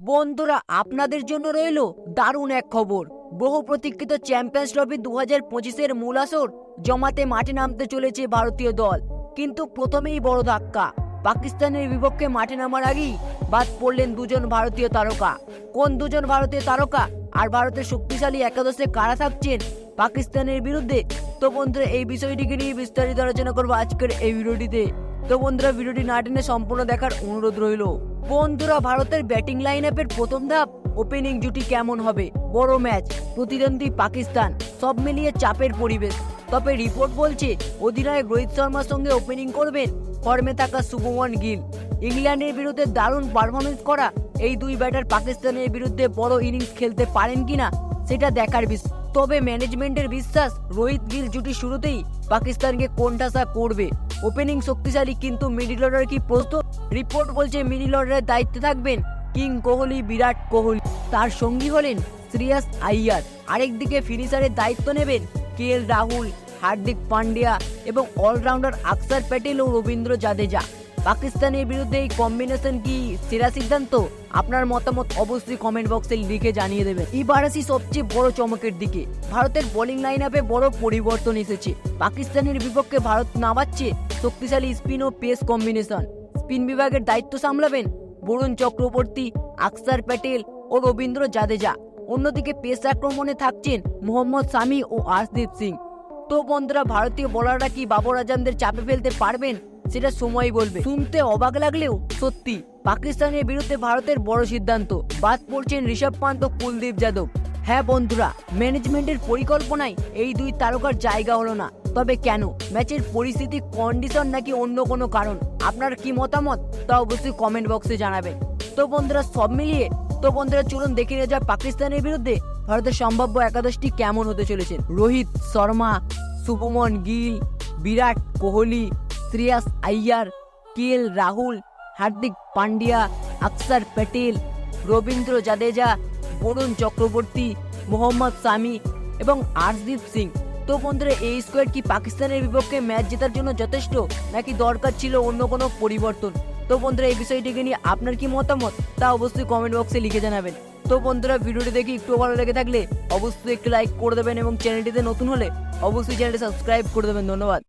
বন্ধুরা, আপনাদের জন্য রইল দারুণ এক খবর। বহু প্রতীক্ষিত চ্যাম্পিয়ন্স ট্রফি দু হাজার পঁচিশের মূল আসর জমাতে মাঠে নামতে চলেছে ভারতীয় দল। কিন্তু প্রথমেই বড় ধাক্কা। পাকিস্তানের বিপক্ষে মাঠে নামার আগেই বাদ পড়লেন দুজন ভারতীয় তারকা। কোন দুজন ভারতীয় তারকা আর ভারতের শক্তিশালী একাদশে কারা থাকছেন পাকিস্তানের বিরুদ্ধে? তো বন্ধুরা, এই বিষয়টিকে নিয়ে বিস্তারিত আলোচনা করব আজকের এই ভিডিওটিতে। তো বন্ধুরা, ভিডিওটি না টেনে সম্পূর্ণ দেখার অনুরোধ রইল। বন্ধুরা, ভারতের ব্যাটিং লাইন আপের প্রথম ধাপ ওপেনিং জুটি কেমন হবে? বড় ম্যাচ প্রতিদ্বন্দ্বী পাকিস্তান, সব মিলিয়ে চাপের পরিবেশ। তবে রিপোর্ট বলছে, অধিনায়ক রোহিত শর্মার সঙ্গে ওপেনিং করবেন ফর্মে থাকা শুভমন গিল। ইংল্যান্ডের বিরুদ্ধে দারুণ পারফরমেন্স করা এই দুই ব্যাটার পাকিস্তানের বিরুদ্ধে বড় ইনিংস খেলতে পারেন কিনা, সেটা দেখার বিষয় তবে ম্যানেজমেন্টের বিশ্বাস, রোহিত গিল জুটি শুরুতেই পাকিস্তানকে কোণঠাসা করবে। ওপেনিং শক্তিশালী কিন্তু মিডিল অর্ডার কি প্রস্তুত? রিপোর্ট বলছে মিডিল অর্ডারের দায়িত্বে থাকবেন কিং কোহলি, বিরাট কোহলি। তার সঙ্গী হলেন শ্রিয়াস আইয়ার। আরেকদিকে ফিনিশারের দায়িত্ব নেবেন কে রাহুল, হার্দিক পান্ডিয়া এবং অলরাউন্ডার আকসার প্যাটেল ও রবীন্দ্র জাদেজা। পাকিস্তানের বিরুদ্ধে এই কম্বিনেশন কি সেরা সিদ্ধান্ত? আপনার মতামত অবশ্যই কমেন্ট বক্সে লিখে জানিয়ে দেবেন। এবার আসি সবচেয়ে বড় চমকের দিকে। ভারতের বোলিং লাইন আপে বড় পরিবর্তন এসেছে। পাকিস্তানের বিপক্ষে ভারত নামাচ্ছে শক্তিশালী স্পিন ও পেস কম্বিনেশন স্পিন বিভাগের দায়িত্ব সামলাবেন বরুণ চক্রবর্তী, আকসার প্যাটেল ও রবীন্দ্র জাদেজা। অন্যদিকে পেস আক্রমণে থাকছেন মোহাম্মদ সামি ও আশদীপ সিং। তো বন্ধুরা, ভারতীয় বোলাররা কি বাবর আজমদের চাপে ফেলতে পারবেন? সেটা সময় বলবে। শুনতে অবাক লাগলেও সত্যি, পাকিস্তানের বিরুদ্ধে ভারতের বড় সিদ্ধান্ত। বাদ পড়ছেন ঋষভ পান্ত, কুলদীপ যাদব। হ্যাঁ বন্ধুরা, ম্যানেজমেন্টের পরিকল্পনায় এই দুই তারকার জায়গা হলো না। তবে কেন? ম্যাচের পরিস্থিতি কন্ডিশন নাকি অন্য কোনো কারণ? আপনার কি মতামত? তা অবশ্যই কমেন্ট বক্সে জানাবেন। তো বন্ধুরা, সব মিলিয়ে, তো বন্ধুরা চলুন দেখে নিয়ে যা পাকিস্তানের বিরুদ্ধে ভারতের সম্ভাব্য একাদশটি কেমন হতে চলেছে। রোহিত শর্মা, শুভমন গিল, বিরাট কোহলি শ্রেয়াস আইয়ার কে এল রাহুল হার্দিক পান্ডিয়া আকসার প্যাটেল রবীন্দ্র জাদেজা বরুণ চক্রবর্তী মোহাম্মদ সামি এবং আরদীপ সিং। তো বন্ধুরা, এই স্কোয়াড কি পাকিস্তানের বিপক্ষে ম্যাচ জেতার জন্য যথেষ্ট, নাকি দরকার ছিল অন্য কোনো পরিবর্তন? তো বন্ধুরা, এই বিষয়টিকে নিয়ে আপনার কি মতামত, তা অবশ্যই কমেন্ট বক্সে লিখে জানাবেন। তো বন্ধুরা, ভিডিওটি দেখে একটু ভালো লেগে থাকলে অবশ্যই একটু লাইক করে দেবেন এবং চ্যানেলটিতে নতুন হলে অবশ্যই চ্যানেলটি সাবস্ক্রাইব করে দেবেন। ধন্যবাদ।